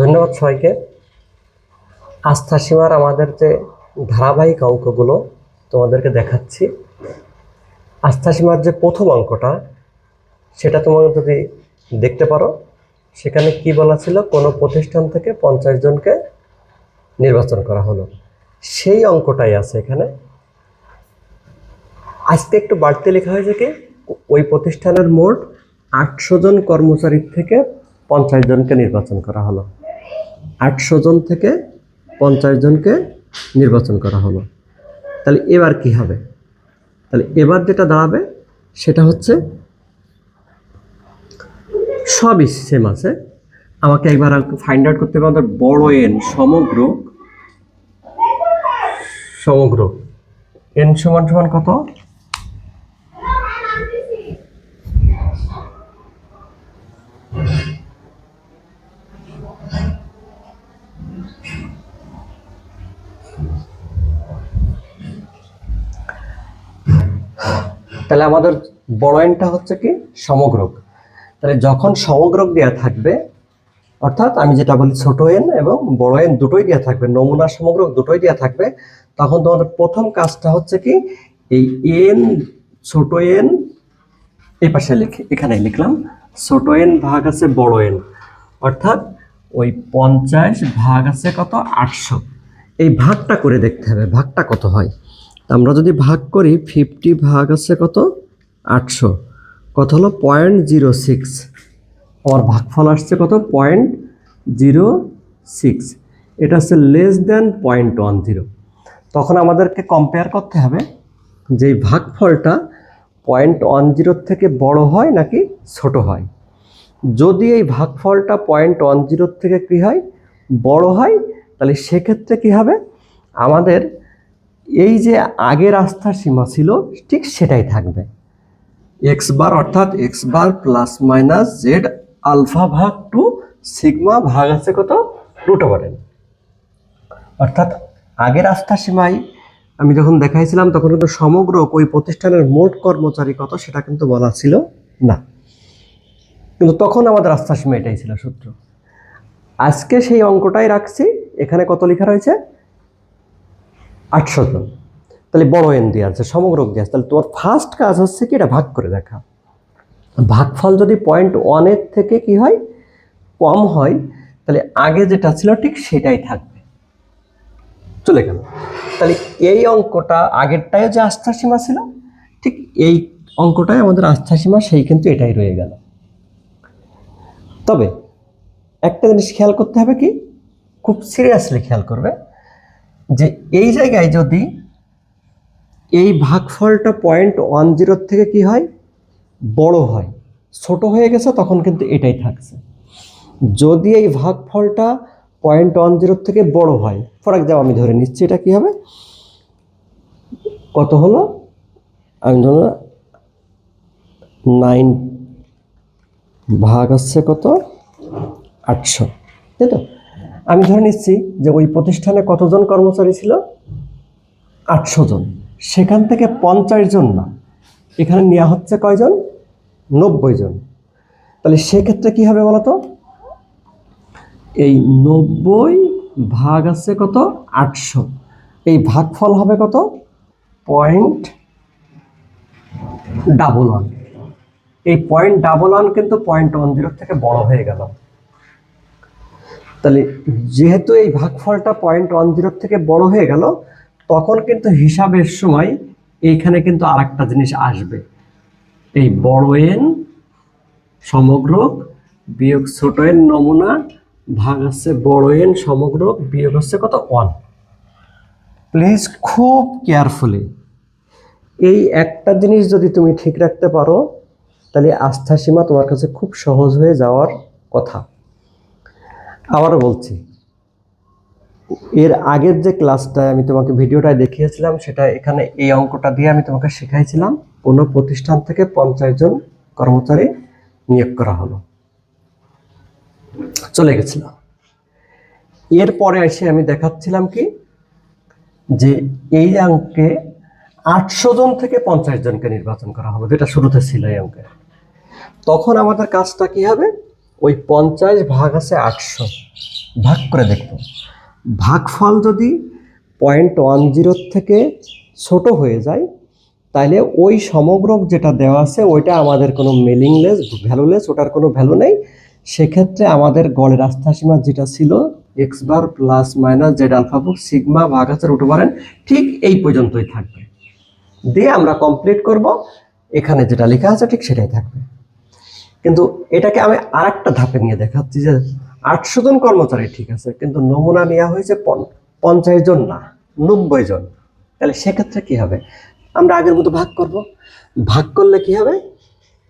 ধন্যবাদ সবাইকে। আস্থা সীমার আমাদের যে ধারাবাহিক অঙ্কগুলো তোমাদেরকে দেখাচ্ছি। আস্থা সীমার যে প্রথম অঙ্কটা, সেটা তোমার যদি দেখতে পারো, সেখানে কি বলা ছিল? কোনো প্রতিষ্ঠান থেকে পঞ্চাশ জনকে নির্বাচন করা হলো। সেই অঙ্কটাই আছে এখানে। আজকে একটু বাড়তি লেখা হয়েছে কি? ওই প্রতিষ্ঠানের মোট আটশো জন কর্মচারীর থেকে পঞ্চাশ জনকে নির্বাচন করা হলো। আটশো জন থেকে পঞ্চাশ জনকে নির্বাচন করা হলো। তাহলে এবার কি হবে? তাহলে এবার যেটা দাঁড়াবে সেটা হচ্ছে সবই সেম আছে। আমাকে একবার ফাইন্ড আউট করতে হবে আমাদের বড় এন সমগ্র। সমগ্র এন সমান সমান কত? তাহলে আমাদের বড় এনটা হচ্ছে কি? সমগ্রক। তাহলে যখন সমগ্রক দেওয়া থাকবে, অর্থাৎ আমি যেটা বলি ছোট এন এবং বড় এন দুটোই দেওয়া থাকবে, নমুনা সমগ্রক দুটোই দেওয়া থাকবে, তখন তোমাদের প্রথম কাজটা হচ্ছে কি? এই এন, ছোট এন, এই পাশে লিখে, এখানে লিখলাম, ছোট এন ভাগ আছে বড় এন, অর্থাৎ ওই পঞ্চাশ ভাগ আছে কত? আটশো। এই ভাগটা করে দেখতে হবে, ভাগটা কত হয়? আমরা যদি ভাগ করি ফিফটি ভাগ আছে কত? আটশো। কত হলো? পয়েন্ট জিরো সিক্স আমার ভাগফল আসছে কত? পয়েন্ট জিরো সিক্স এটা হচ্ছে less than point one zero তখন আমাদেরকে কম্পেয়ার করতে হবে যে ভাগফলটা পয়েন্ট ওয়ান জিরোর থেকে বড় হয় নাকি ছোট হয়। যদি এই ভাগফলটা পয়েন্ট ওয়ান জিরোর থেকে কী হয়? বড় হয়, তাহলে সেক্ষেত্রে কী হবে? আমাদের এই যে আগের আস্থার সীমা ছিল, ঠিক সেটাই থাকবে। এক্স বার অর্থাৎ X bar plus minus Z alpha ভাগ টু সিগমা ভাগ আছে কত? রুট ওভার এন অর্থাৎ আগের আস্থা সীমায় আমি যখন দেখাইছিলাম, তখন কিন্তু সমগ্র ওই প্রতিষ্ঠানের মোট কর্মচারী কত সেটা কিন্তু বলা ছিল না। কিন্তু তখন আমাদের আস্থা সীমা এটাই ছিল সূত্র। আজকে সেই অঙ্কটাই রাখছি। এখানে কত লেখা রয়েছে? আটশো জন। তাহলে বড় এন দিয়ে আছে, সমগ্র দিয়ে আছে তাহলে তোমার ফার্স্ট কাজ হচ্ছে কি? এটা ভাগ করে দেখা। ভাগফল যদি পয়েন্ট ওয়ানের থেকে কি হয়? কম হয়, তাহলে আগে যেটা ছিল ঠিক সেটাই থাকবে। চলে গেল। তাহলে এই অঙ্কটা আগেরটায় যে আস্থা সীমা ছিল, ঠিক এই অঙ্কটাই আমাদের আস্থা সীমা সেই কিন্তু এটাই রয়ে গেল। তবে একটা জিনিস খেয়াল করতে হবে কি? খুব সিরিয়াসলি খেয়াল করবে। এই জায়গায় যদি এই ভাগফলটা পয়েন্ট ওয়ান জিরোর থেকে কি হয়? বড় হয়। ছোট হয়ে গেছে, তখন কিন্তু এটাই থাকছে। যদি এই ভাগফলটা পয়েন্ট ওয়ান জিরোর থেকে বড় হয় ফর এক্সাম্পল আমি ধরে নিচ্ছি এটা কি হবে? কত হলো? আমি ধরো নাইন ভাগ আসছে কত? আটশো। তাই তো? আমি ধরে নিচ্ছি যে ওই প্রতিষ্ঠানে কতজন কর্মচারী ছিল? আটশো জন। সেখান থেকে পঞ্চাশ জন না। এখানে নেওয়া হচ্ছে কয়জন? নব্বই জন। তাহলে সেক্ষেত্রে কি হবে বলতো? এই নব্বই ভাগ আছে কত? আটশো। এই ভাগফল হবে কত? Point double one. এই পয়েন্ট ডাবল ওয়ান কিন্তু পয়েন্ট ওয়ান জিরোর থেকে বড় হয়ে গেল। তাহলে যেহেতু এই ভাগফলটা পয়েন্ট ওয়ান জিরোর থেকে বড় হয়ে গেল, তখন কিন্তু হিসাবের সময় এইখানে কিন্তু আর একটা জিনিস আসবে। এই বড় এন সমগ্র বিয়োগ ছোট এন নমুনা ভাগ হচ্ছে বড় এন সমগ্র বিয়োগ হচ্ছে কত? ওয়ান প্লিজ খুব কেয়ারফুলি এই একটা জিনিস যদি তুমি ঠিক রাখতে পারো, তাহলে আস্থা সীমা তোমার কাছে খুব সহজ হয়ে যাওয়ার কথা। আবারও বলছি, এর আগের যে ক্লাসটায় আমি তোমাকে ভিডিওটায় দেখিয়েছিলাম, সেটা এখানে এই অঙ্কটা দিয়ে আমি তোমাকে শেখাইছিলাম। কোনো প্রতিষ্ঠান থেকে পঞ্চাশ জন কর্মচারী নিয়োগ করা হলো। চলে গেছিল এরপরে এসে আমি দেখাচ্ছিলাম কি, যে এই অঙ্কে আটশো জন থেকে পঞ্চাশ জনকে নির্বাচন করা হবে, যেটা শুরুতে ছিল এই অঙ্কে। তখন আমাদের কাজটা কি হবে ওই পঞ্চাশ ভাগ আছে আটশো। ভাগ করে দেখব। ভাগফল যদি পয়েন্ট ওয়ান জিরোর থেকে ছোট হয়ে যায় তাহলে ওই সমগ্রক যেটা দেওয়া আছে, ওইটা আমাদের কোনো মেলিংলেস ভ্যালুলেস ওটার কোনো ভ্যালু নেই। সেক্ষেত্রে আমাদের গড়ের আস্থা সীমা যেটা ছিল X bar plus minus Z alpha বুক সিগমা ভাগ আছে রুট ওভার ঠিক এই পর্যন্তই থাকবে। দিয়ে আমরা কমপ্লিট করব। এখানে যেটা লেখা আছে, ঠিক সেটাই থাকবে। কিন্তু এটাকে আমি আরেকটা ধাপে নিয়ে দেখাচ্ছি যে আটশো জন কর্মচারী ঠিক আছে, কিন্তু নমুনা নেওয়া হয়েছে পঞ্চাশ জন না, নব্বই জন। তাহলে সেক্ষেত্রে কি হবে? আমরা আগের মতো ভাগ করব। ভাগ করলে কি হবে?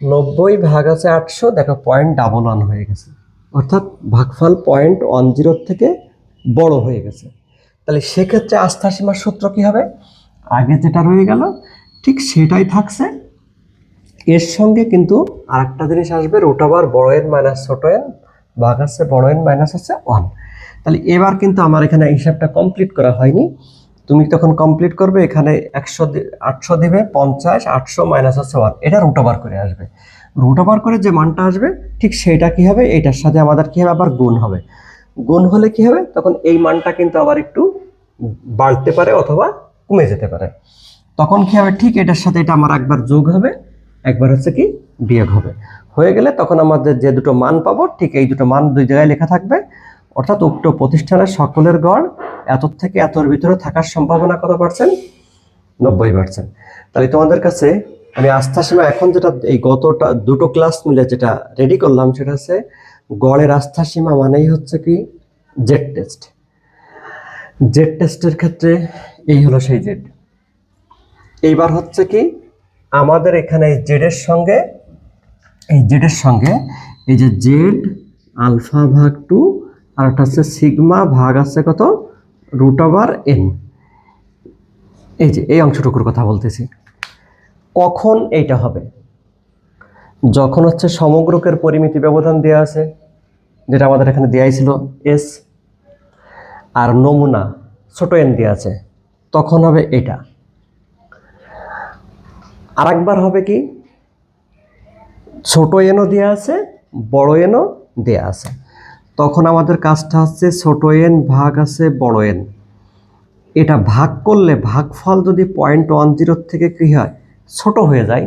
নব্বই ভাগ আছে আটশো, দেখো পয়েন্ট ডাবল ওয়ান হয়ে গেছে। অর্থাৎ ভাগফল পয়েন্ট ওয়ান জিরোর থেকে বড় হয়ে গেছে। তাহলে সেক্ষেত্রে আস্থা সীমার সূত্র কি হবে? আগে যেটা রয়ে গেল, ঠিক সেটাই থাকছে। এর সঙ্গে কিন্তু আরেকটা জিনিস আসবে রুট ওভার বড় এন মাইনাস ছোট এন ভাগ আছে বড় এন মাইনাস আছে ওয়ান তাহলে এবার কিন্তু আমার এখানে হিসাবটা কমপ্লিট করা হয়নি। তুমি তখন কমপ্লিট করবে, এখানে একশো আটশো দেবে, পঞ্চাশ, আটশো মাইনাস আছে ওয়ান এটা রুট ওভার করে আসবে। রুট ওভার করে যে মানটা আসবে, ঠিক সেটা কি হবে? এটার সাথে আমাদের কি হবে? আবার গুণ হবে। গুণ হলে কি হবে? তখন এই মানটা কিন্তু আবার একটু বাড়তে পারে অথবা কমে যেতে পারে। তখন কি হবে? ঠিক এটার সাথে এটা আমার একবার যোগ হবে। একবার হচ্ছে কি বিয়োগ হবে। হয়ে গেলে তখন আমাদের যে দুটো মান পাবো, ঠিক এই দুটো মান দুই জায়গায় লেখা থাকবে। অর্থাৎ উক্ত প্রতিষ্ঠানের সকলের গড় এত থেকে এতর ভিতরে থাকার সম্ভাবনা কত পার্সেন্ট নব্বই পার্সেন্ট তাহলে তোমাদের কাছে আমি আস্থা সীমা এখন যেটা, এই গতটা দুটো ক্লাস মিলে যেটা রেডি করলাম সেটা হচ্ছে গড়ের আস্থা সীমা মানেই হচ্ছে কি জেড টেস্ট জেড টেস্টের ক্ষেত্রে এই হলো সেই জেড এইবার হচ্ছে কি আমাদের এখানে এই জেডের সঙ্গে, এই জেডের সঙ্গে এই যে জেড আলফা ভাগ টু আর একটা হচ্ছে সিগমা ভাগ আছে কত? Root over N. এই যে, এই অংশটুকুর কথা বলতেছি। কখন এইটা হবে? যখন হচ্ছে সমগ্রকের পরিমিতি ব্যবধান দেওয়া আছে, যেটা আমাদের এখানে দেওয়াই ছিল এস, আর নমুনা ছোট এন দেওয়া আছে, তখন হবে এটা। আরেকবার হবে কি? ছোট এনও দেওয়া আছে, বড় এনও দেওয়া আছে। তখন আমাদের কাজটা হচ্ছে ছোট এন ভাগ আছে বড় এন। এটা ভাগ করলে ভাগফল যদি পয়েন্ট ওয়ান জিরোর থেকে কী হয়? ছোট হয়ে যায়,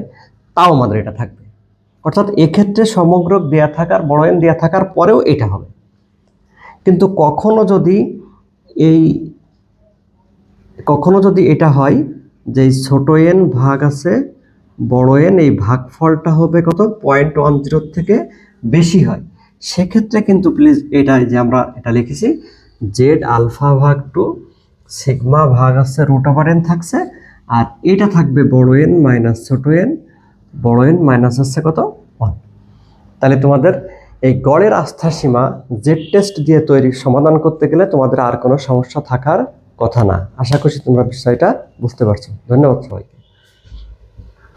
তাও আমাদের এটা থাকবে। অর্থাৎ এক্ষেত্রে সমগ্র দেয়া থাকার, বড় এন দেয়া থাকার পরেও এটা হবে। কিন্তু কখনো যদি এই, কখনো যদি এটা হয় যে ছোট এন ভাগ আছে বড় এন এই ভাগফলটা হবে কত? পয়েন্ট ওয়ান জিরোর থেকে বেশি হয়। সেক্ষেত্রে কিন্তু প্লিজ এটা যে আমরা এটা লিখেছি জেড আলফা ভাগ টু সিগমা ভাগ আছে রুট ওভার এন থাকছে, আর এটা থাকবে বড় এন মাইনাস ছোট এন বড় এন মাইনাস হচ্ছে কত? ওয়ান তাহলে তোমাদের এই গড়ের আস্থার সীমা জেড টেস্ট দিয়ে তৈরি সমাধান করতে গেলে তোমাদের আর কোনো সমস্যা থাকার কথা না। আশা করছি তোমরা বিষয়টা বুঝতে পারছ। ধন্যবাদ সবাইকে।